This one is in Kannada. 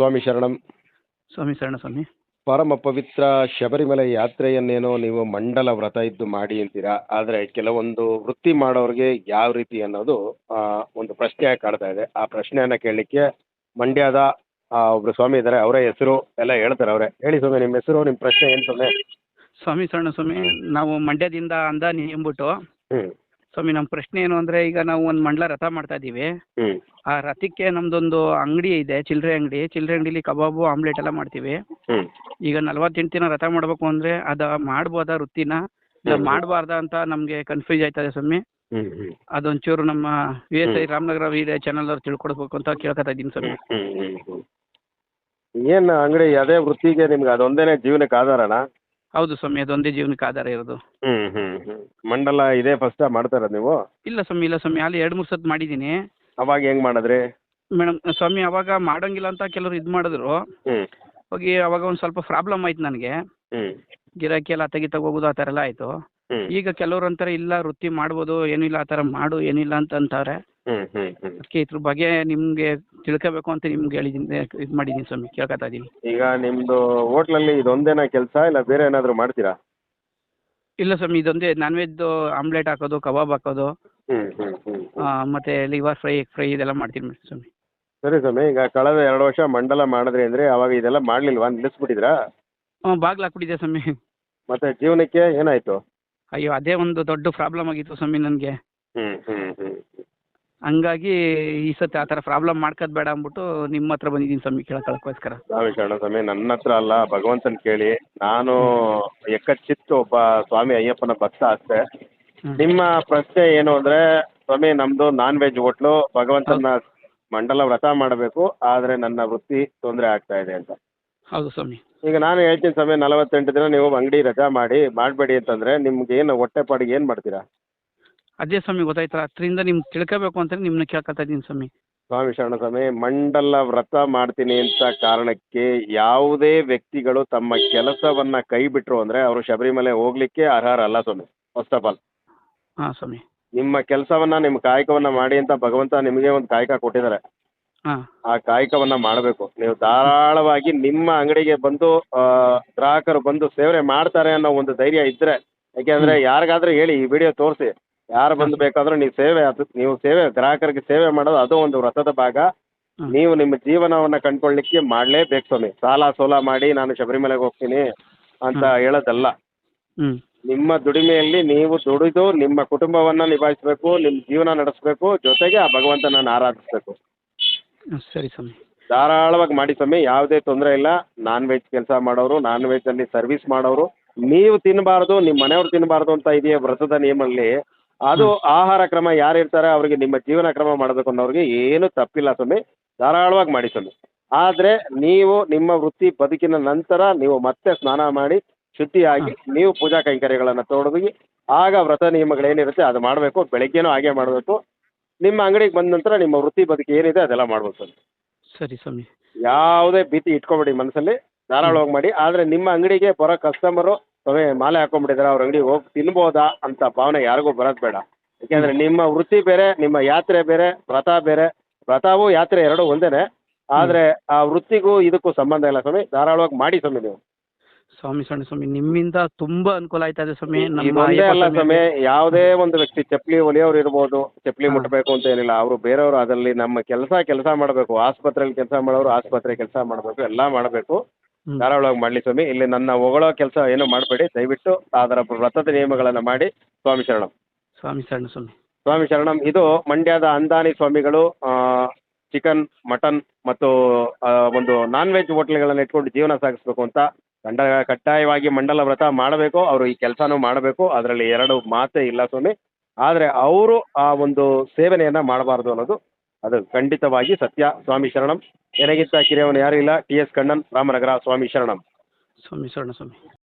ಸ್ವಾಮಿ ಶರಣಂ. ಸ್ವಾಮಿ ಶರಣ ಸ್ವಾಮಿ. ಪರಮ ಪವಿತ್ರ ಶಬರಿಮಲೆ ಯಾತ್ರೆಯನ್ನೇನೋ ನೀವು ಮಂಡಲ ವ್ರತ ಇದ್ದು ಮಾಡಿ ಅಂತೀರಾ? ಆದರೆ ಕೆಲವೊಂದು ವೃತ್ತಿ ಮಾಡೋರಿಗೆ ಯಾವ ರೀತಿ ಅನ್ನೋದು ಆ, ಒಂದು ಪ್ರಶ್ನೆ ಕಾಡ್ತಾ ಇದೆ. ಆ ಪ್ರಶ್ನೆಯನ್ನ ಕೇಳಲಿಕ್ಕೆ ಮಂಡ್ಯದ ಆ, ಒಬ್ರು ಸ್ವಾಮಿ ಇದ್ದಾರೆ ಅವರ ಹೆಸರು ಎಲ್ಲ ಹೇಳ್ತಾರೆ ಅವರೇ. ಹೇಳಿ ಸ್ವಾಮಿ ನಿಮ್ಮ ಹೆಸರು ನಿಮ್ಮ ಪ್ರಶ್ನೆ ಏನು ಸ್ವಾಮಿ? ಸ್ವಾಮಿ ಶರಣ ಸ್ವಾಮಿ ನಾವು ಮಂಡ್ಯದಿಂದ ಅಂದಾನಿ ಎಂಬಿಟ್ಟು. ಸ್ವಾಮಿ ನಮ್ಮ ಪ್ರಶ್ನೆ ಏನು ಅಂದ್ರೆ ಈಗ ನಾವು ಒಂದು ಮಂಡಲ ರಥ ಮಾಡ್ತಾ ಇದೀವಿ ಆ ರಥಕ್ಕೆ ನಮ್ದೊಂದು ಅಂಗಡಿ ಇದೆ ಚಿಲ್ಲರೆ ಅಂಗಡಿ. ಚಿಲ್ಲರೆ ಅಂಗಡಿಲಿ ಕಬಾಬು ಆಮ್ಲೆಟ್ ಎಲ್ಲ ಮಾಡ್ತೀವಿ. ಈಗ ನಲ್ವತ್ತೆಂಟು ದಿನ ರಥ ಮಾಡಬೇಕು ಅಂದ್ರೆ ಅದ ಮಾಡ್ಬೋದಾ ವೃತ್ತಿನ? ಇಲ್ಲ ಹ್ಮ್. ಮಾಡಬಾರ್ದಾ ಅಂತ ನಮಗೆ ಕನ್ಫ್ಯೂಸ್ ಆಯ್ತದೆ ಸ್ವಾಮಿ. ಅದೊಂಚೂರು ನಮ್ಮ V S I. Ramanagara video channel ಅವ್ರು ತಿಳ್ಕೊಡ್ಬೇಕು ಅಂತ ಕೇಳ್ಕೊತಾ ಇದ್ದೀನಿ ಸ್ವಾಮಿ. ಏನು ಅಂಗಡಿ ಅದೇ ವೃತ್ತಿಗೆ ನಿಮ್ಗೆ ಅದೊಂದೇನೆ ಜೀವನಕ್ಕೆ ಆಧಾರನಾ? ಹೌದು ಸ್ವಾಮಿ ಅದೊಂದೇ ಜೀವನಕ್ಕೆ ಆಧಾರ ಇರೋದು. ಹ್ಮ್ ಹ್ಮ್ ಮಂಡಲ ಇದೇ ಫಸ್ಟ್ ಮಾಡ್ತಾ ಇರೋದು ನೀವು? ಇಲ್ಲ ಸ್ವಾಮಿ ಇಲ್ಲ ಸ್ವಾಮಿ ಅಲ್ಲಿ ಎರಡು ಮೂರು ಸತಿ ಮಾಡಿದ್ದೀನಿ. ಅವಾಗ ಹೆಂಗ್ ಮಾಡಿದ್ರಿ? ಮೇಡಮ್ ಸ್ವಾಮಿ ಅವಾಗ ಮಾಡಂಗಿಲ್ಲ ಅಂತ ಕೆಲವರು ಇದು ಮಾಡಿದ್ರು. ಹೋಗಿ ಅವಾಗ ಒಂದು ಸ್ವಲ್ಪ ಪ್ರಾಬ್ಲಮ್ ಆಯ್ತು ನನಗೆ. ಗಿರಾಕಿ ಎಲ್ಲ ತೆಗಿತಾ ಹೋಗೋದು ಆ ಥರ ಎಲ್ಲ ಆಯಿತು. ಈಗ ಕೆಲವ್ರು ಅಂತಾರೆ ಇಲ್ಲ ವೃತ್ತಿ ಮಾಡ್ಬೋದು ಏನಿಲ್ಲ ಆ ಥರ ಮಾಡು ಏನಿಲ್ಲ ಅಂತ ಅಂತಾರೆ. ಅದಕ್ಕೆ ಇದ್ರ ಬಗ್ಗೆ ನಿಮಗೆ ತಿಳ್ಕೋಬೇಕು ಅಂತ ನಿಮ್ಗೆ ಹೇಳಿದ್ದೀನಿ ಇದು ಮಾಡಿದೀನಿ ಸ್ವಾಮಿ ಕೇಳ್ಕೊತಾ ಇದ್ದೀನಿ. ಈಗ ನಿಮ್ಮದು ಹೋಟ್ಲಲ್ಲಿ ಇದೊಂದೇನಾ ಕೆಲಸ ಇಲ್ಲ ಬೇರೆ ಏನಾದರೂ ಮಾಡ್ತೀರಾ? ಇಲ್ಲ ಸ್ವಾಮಿ ಇದೊಂದೇ ನಾನ್ ವೆಜ್ ಆಮ್ಲೆಟ್ ಹಾಕೋದು ಕಬಾಬ್ ಹಾಕೋದು ಆ, ಮತ್ತೆ ಲಿವರ್ ಫ್ರೈ ಫ್ರೈ ಇದೆಲ್ಲ ಮಾಡ್ತೀನಿ ಸ್ವಾಮಿ. ಸರಿ ಸ್ವಾಮಿ ಈಗ ಕಳೆದ ಎರಡು ವರ್ಷ ಮಂಡಲ ಮಾಡಿದ್ರಿ ಅಂದ್ರೆ ಅವಾಗ ಇದೆಲ್ಲ ಮಾಡ್ಲಿಲ್ವಾ? ನಿಲ್ಲಿಸ್ಬಿಟ್ಟಿದ್ರಾ? ಹ್ಞೂ ಬಾಗ್ಲು ಹಾಕ್ಬಿಟ್ಟಿದೆ ಸ್ವಾಮಿ. ಮತ್ತೆ ಜೀವನಕ್ಕೆ ಏನಾಯಿತು? ಅಯ್ಯೋ ಅದೇ ಒಂದು ದೊಡ್ಡ ಪ್ರಾಬ್ಲಮ್ ಆಗಿತ್ತು ಸ್ವಾಮಿ ನನಗೆ. ಹಂಗಾಗಿ ಈ ಸತಿ ಆ ಥರ ಪ್ರಾಬ್ಲಮ್ ಮಾಡ್ಕೋದ್ ಬೇಡ ಅಂದ್ಬಿಟ್ಟು ನಿಮ್ಮ ಹತ್ರ ಬಂದಿದ್ದೀನಿ ಸ್ವಾಮಿ ಕೇಳ್ಕೊಳಕ್ಕೋಸ್ಕರ ಸ್ವಾಮಿ ಶರಣ ಸ್ವಾಮಿ ನನ್ನ ಹತ್ರ ಅಲ್ಲ ಭಗವಂತನ ಕೇಳಿ. ನಾನು ಎಕ್ಕಚ್ಚಿತ್ತು ಒಬ್ಬ ಸ್ವಾಮಿ ಅಯ್ಯಪ್ಪನ ಭಕ್ತ ಅಷ್ಟೇ. ಹ್ಮ್. ನಿಮ್ಮ ಪ್ರಶ್ನೆ ಏನು ಅಂದ್ರೆ ಸ್ವಾಮಿ ನಮ್ದು ನಾನ್ ವೆಜ್ ಹೋಟ್ಲು ಭಗವಂತನ ಮಂಡಲ ವ್ರತ ಮಾಡಬೇಕು ಆದರೆ ನನ್ನ ವೃತ್ತಿ ತೊಂದರೆ ಆಗ್ತಾ ಇದೆ ಅಂತ. ಹೌದು ಸ್ವಾಮಿ. ಈಗ ನಾನು ಹೇಳ್ತೀನಿ ಸ್ವಾಮಿ ನಲವತ್ತೆಂಟು ದಿನ ನೀವು ಅಂಗಡಿ ರಜಾ ಮಾಡಿ ಮಾಡಬೇಡಿ ಅಂತಂದ್ರೆ ನಿಮ್ಗೆ ಏನು ಹೊಟ್ಟೆಪಾಡಿಗೆ ಏನು ಮಾಡ್ತೀರಾ? ಅದೇ ಸ್ವಾಮಿ ಗೊತ್ತಾಯ್ತಾ ಅದರಿಂದ ನಿಮ್ಗೆ ತಿಳ್ಕೋಬೇಕು ಅಂತ ನಿಮ್ನ ಕೇಳ್ಕೊತಾ ಇದ್ದೀನಿ ಸ್ವಾಮಿ. ಸ್ವಾಮಿ ಶರಣ ಸ್ವಾಮಿ ಮಂಡಲ ವ್ರತ ಮಾಡ್ತೀನಿ ಅಂತ ಕಾರಣಕ್ಕೆ ಯಾವುದೇ ವ್ಯಕ್ತಿಗಳು ತಮ್ಮ ಕೆಲಸವನ್ನ ಕೈ ಬಿಟ್ರು ಅಂದ್ರೆ ಅವರು ಶಬರಿಮಲೆ ಹೋಗ್ಲಿಕ್ಕೆ ಅರ್ಹರಲ್ಲ ಸ್ವಾಮಿ ಫಸ್ಟ್ ಆಫ್ ಆಲ್ ಹಾಂ ಸ್ವಾಮಿ. ನಿಮ್ಮ ಕೆಲಸವನ್ನ ನಿಮ್ಮ ಕಾಯಕವನ್ನ ಮಾಡಿ ಅಂತ ಭಗವಂತ ನಿಮಗೆ ಒಂದು ಕಾಯಕ ಕೊಟ್ಟಿದ್ದಾರೆ. ಹಾಂ. ಆ ಕಾಯಕವನ್ನ ಮಾಡಬೇಕು. ನೀವು ಧಾರಾಳವಾಗಿ ನಿಮ್ಮ ಅಂಗಡಿಗೆ ಬಂದು ಗ್ರಾಹಕರು ಬಂದು ಸೇವೆ ಮಾಡ್ತಾರೆ ಅನ್ನೋ ಒಂದು ಧೈರ್ಯ ಇದ್ರೆ ಯಾಕೆಂದ್ರೆ ಯಾರಿಗಾದ್ರೂ ಹೇಳಿ ಈ ವಿಡಿಯೋ ತೋರಿಸಿ. ಯಾರು ಬಂದು ಬೇಕಾದ್ರೂ ನೀವು ಸೇವೆ ಅದು ನೀವು ಸೇವೆ ಗ್ರಾಹಕರಿಗೆ ಸೇವೆ ಮಾಡೋದು ಅದು ಒಂದು ವ್ರತದ ಭಾಗ. ನೀವು ನಿಮ್ಮ ಜೀವನವನ್ನ ಕಂಡ್ಕೊಳ್ಳಿಕ್ಕೆ ಮಾಡಲೇಬೇಕು ಸ್ವಾಮಿ. ಸಾಲ ಸೋಲ ಮಾಡಿ ನಾನು ಶಬರಿಮಲೆಗೆ ಹೋಗ್ತೀನಿ ಅಂತ ಹೇಳೋದಲ್ಲ. ನಿಮ್ಮ ದುಡಿಮೆಯಲ್ಲಿ ನೀವು ದುಡಿದು ನಿಮ್ಮ ಕುಟುಂಬವನ್ನ ನಿಭಾಯಿಸಬೇಕು ನಿಮ್ಮ ಜೀವನ ನಡೆಸಬೇಕು ಜೊತೆಗೆ ಆ ಭಗವಂತನನ್ನು ಆರಾಧಿಸಬೇಕು. ಸರಿ ಸ್ವಾಮಿ. ಧಾರಾಳವಾಗಿ ಮಾಡಿ ಸ್ವಾಮಿ ಯಾವುದೇ ತೊಂದರೆ ಇಲ್ಲ. ನಾನ್ ವೆಜ್ ಕೆಲಸ ಮಾಡೋರು ನಾನ್ ವೆಜ್ ಅಲ್ಲಿ ಸರ್ವಿಸ್ ಮಾಡೋರು. ನೀವು ತಿನ್ನಬಾರ್ದು ನಿಮ್ಮ ಮನೆಯವ್ರು ತಿನ್ನಬಾರ್ದು ಅಂತ ಇದೆಯಾ ವ್ರತದ ನಿಯಮಲ್ಲಿ. ಅದು ಆಹಾರ ಕ್ರಮ ಯಾರು ಇರ್ತಾರೆ ಅವರಿಗೆ ನಿಮ್ಮ ಜೀವನ ಕ್ರಮ ಮಾಡಬೇಕು ಅನ್ನೋರಿಗೆ ಏನು ತಪ್ಪಿಲ್ಲ ಸ್ವಾಮಿ. ಧಾರಾಳವಾಗಿ ಮಾಡಿ ಸ್ವಾಮಿ. ಆದ್ರೆ ನೀವು ನಿಮ್ಮ ವೃತ್ತಿ ಬದುಕಿನ ನಂತರ ನೀವು ಮತ್ತೆ ಸ್ನಾನ ಮಾಡಿ ಶುದ್ಧಿಯಾಗಿ ನೀವು ಪೂಜಾ ಕೈಂಕರ್ಯಗಳನ್ನು ತೊಡಗಿ ಆಗ ವ್ರತ ನಿಯಮಗಳೇನಿರುತ್ತೆ ಅದು ಮಾಡಬೇಕು ಬೆಳಗ್ಗೆನೂ ಹಾಗೆ ಮಾಡಬೇಕು. ನಿಮ್ಮ ಅಂಗಡಿಗೆ ಬಂದ ನಂತರ ನಿಮ್ಮ ವೃತ್ತಿ ಬದುಕಿ ಏನಿದೆ ಅದೆಲ್ಲ ಮಾಡ್ಬೋದು ಸರ್. ಸರಿ ಸ್ವಾಮಿ. ಯಾವುದೇ ಭೀತಿ ಇಟ್ಕೊಬೇಡಿ ಮನಸ್ಸಲ್ಲಿ ಧಾರಾಳವಾಗಿ ಮಾಡಿ. ಆದರೆ ನಿಮ್ಮ ಅಂಗಡಿಗೆ ಬರೋ ಕಸ್ಟಮರು ತವೇ ಮಾಲೆ ಹಾಕೊಂಡ್ಬಿಟ್ಟಿದ್ದಾರೆ ಅವ್ರ ಅಂಗಡಿಗೆ ಹೋಗಿ ತಿನ್ಬೋದಾ ಅಂತ ಭಾವನೆ ಯಾರಿಗೂ ಬರೋದು ಬೇಡ. ಯಾಕೆಂದರೆ ನಿಮ್ಮ ವೃತ್ತಿ ಬೇರೆ ನಿಮ್ಮ ಯಾತ್ರೆ ಬೇರೆ ವ್ರತ ಬೇರೆ. ವ್ರತವೂ ಯಾತ್ರೆ ಎರಡೂ ಒಂದೇನೆ. ಆದರೆ ಆ ವೃತ್ತಿಗೂ ಇದಕ್ಕೂ ಸಂಬಂಧ ಇಲ್ಲ ಸ್ವಾಮಿ. ಧಾರಾಳವಾಗಿ ಮಾಡಿ ಸ್ವಾಮಿ ನೀವು. ಸ್ವಾಮಿ ಸ್ವಾಮಿ ಸ್ವಾಮಿ ನಿಮ್ಮಿಂದ ತುಂಬಾ ಅನುಕೂಲ ಆಯ್ತಾ ಇದೆ ಸ್ವಾಮಿ? ನಮ್ಮ ಅಲ್ಲ ಸ್ವಾಮಿ ಯಾವುದೇ ಒಂದು ವ್ಯಕ್ತಿ ಚಪ್ಪಲಿ ಹೊಲಿಯೋರು ಇರ್ಬೋದು ಚಪ್ಪಲಿ ಹಾ. ಮುಟ್ಟಬೇಕು ಅಂತ ಏನಿಲ್ಲ ಅವರು ಬೇರೆಯವರು ಅದರಲ್ಲಿ ನಮ್ಮ ಕೆಲಸ ಕೆಲಸ ಮಾಡಬೇಕು ಆಸ್ಪತ್ರೆಯಲ್ಲಿ ಕೆಲಸ ಮಾಡೋರು ಆಸ್ಪತ್ರೆ ಕೆಲಸ ಮಾಡಬೇಕು ಎಲ್ಲ ಮಾಡಬೇಕು. ಹ್ಮ್. ಧಾರಾಳವಾಗಿ ಮಾಡಲಿ ಸ್ವಾಮಿ ಇಲ್ಲಿ ನನ್ನ ಹೊಗಳೋ ಕೆಲಸ ಏನು ಮಾಡಬೇಡಿ ದಯವಿಟ್ಟು ಅದರ ವ್ರತದ ನಿಯಮಗಳನ್ನು ಮಾಡಿ ಸ್ವಾಮಿ ಶರಣಂ. ಸ್ವಾಮಿ ಶರಣ ಸ್ವಾಮಿ. ಸ್ವಾಮಿ ಶರಣಂ ಇದು ಮಂಡ್ಯದ ಅಂದಾನಿ ಸ್ವಾಮಿಗಳು ಚಿಕನ್ ಮಟನ್ ಮತ್ತು ಆ, ಒಂದು ನಾನ್ ವೆಜ್ ಹೋಟ್ಲ್ಗಳನ್ನು ಇಟ್ಕೊಂಡು ಜೀವನ ಸಾಗಿಸ್ಬೇಕು ಅಂತ ಕಂಡ ಕಡ್ಡಾಯವಾಗಿ ಮಂಡಲ ವ್ರತ ಮಾಡಬೇಕು, ಅವರು ಈ ಕೆಲಸನೂ ಮಾಡಬೇಕು, ಅದರಲ್ಲಿ ಎರಡು ಮಾತೇ ಇಲ್ಲ ಸ್ವಾಮಿ. ಆದರೆ ಅವರು ಆ ಒಂದು ಸೇವನೆಯನ್ನ ಮಾಡಬಾರದು ಅನ್ನೋದು, ಅದು ಖಂಡಿತವಾಗಿ ಸತ್ಯ. ಸ್ವಾಮಿ ಶರಣಂ. ನನಗಿಂತ ಕಿರಿಯವನು ಯಾರೂ ಇಲ್ಲ. ಟಿ ಎಸ್ ಕಣ್ಣನ್, ರಾಮನಗರ, ಸ್ವಾಮಿ ಶರಣಂ. ಸ್ವಾಮಿ ಶರಣ ಸ್ವಾಮಿ.